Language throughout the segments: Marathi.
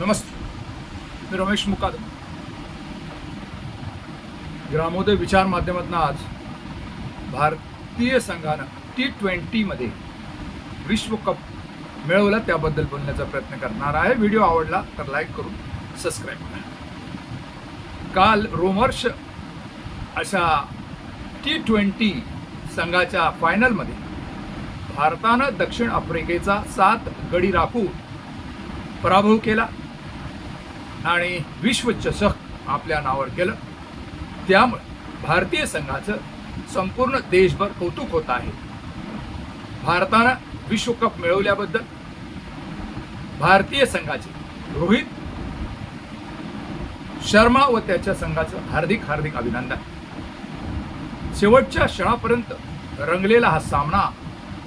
नमस्ते. मी रमेश मुकादम ग्रामोदय विचार माध्यमातून आज भारतीय संघानं टी ट्वेंटीमध्ये विश्वकप मिळवला त्याबद्दल बोलण्याचा प्रयत्न करणार आहे. व्हिडिओ आवडला तर लाईक करून सबस्क्राईब करा. काल रोमर्श अशा टी ट्वेंटी संघाच्या फायनलमध्ये भारतानं दक्षिण आफ्रिकेचा सात गडी राखून पराभव केला. आणि विश्वचषक आपल्या नावावर केलं. त्यामुळे भारतीय संघाचं संपूर्ण देशभर कौतुक होत आहे. भारतानं विश्वकप मिळवल्याबद्दल भारतीय संघाचे रोहित शर्मा व त्याच्या संघाचं हार्दिक हार्दिक अभिनंदन. शेवटच्या क्षणापर्यंत रंगलेला हा सामना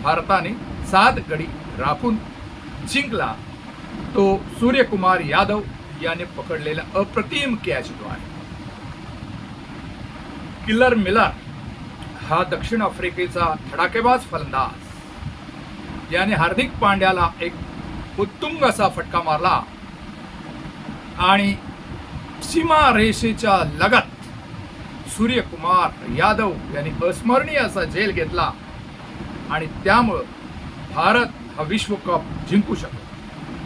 भारताने सात गडी राखून जिंकला. तो सूर्यकुमार यादव याने पकडलेला अप्रतिम कॅच तो आहे. किल्लर मिलर हा दक्षिण आफ्रिकेचा धडाकेबाज फलंदाज. याने हार्दिक पांड्याला एक उत्तुंग असा फटका मारला. आणि सीमा रेषेच्या लगत सूर्यकुमार यादव यांनी अस्मरणीय असा झेल घेतला. आणि त्यामुळं भारत हा विश्वकप जिंकू शकतो.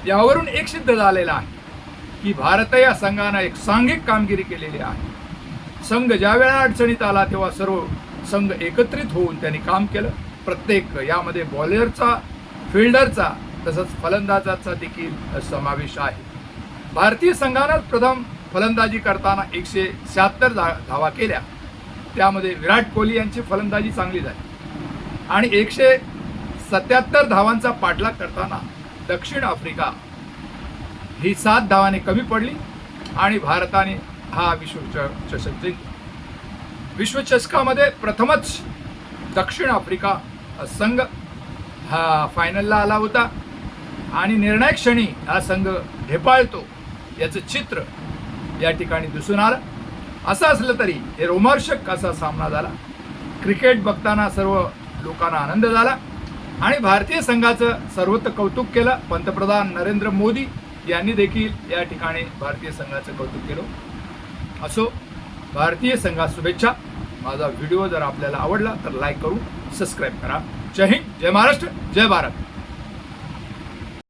यावरून एक सिद्ध झालेला आहे. की भारत या संघानं एक सांघिक कामगिरी केलेली आहे. संघ ज्या वेळा अडचणीत आला तेव्हा सर्व संघ एकत्रित होऊन त्यांनी काम केलं. प्रत्येक यामध्ये बॉलरचा फिल्डरचा तसंच फलंदाजाचा देखील समावेश आहे. भारतीय संघानं प्रथम फलंदाजी करताना एकशे शहात्तर धा धावा केल्या. त्यामध्ये विराट कोहली यांची फलंदाजी चांगली झाली. आणि एकशे सत्याहत्तर धावांचा पाठलाग करताना दक्षिण आफ्रिका ही सात धावाने कमी पडली आणि भारताने हा विश्वचषक जिंकला. विश्वचषकामध्ये प्रथमच दक्षिण आफ्रिका संघ हा फायनलला आला होता. आणि निर्णायक क्षणी हा संघ ढेपाळतो याचं चित्र या ठिकाणी दिसून आलं. असं असलं तरी हे रोमार्शक असा सामना झाला. क्रिकेट बघताना सर्व लोकांना आनंद झाला. आणि भारतीय संघाचं सर्वत्र कौतुक केलं. पंतप्रधान नरेंद्र मोदी यांनी देखील या ठिकाणी भारतीय संघाचं कौतुक केलं. असो भारतीय संघात शुभेच्छा. माझा व्हिडिओ जर आपल्याला आवडला तर लाईक करू सबस्क्राईब करा. जय हिंद जय महाराष्ट्र जय भारत.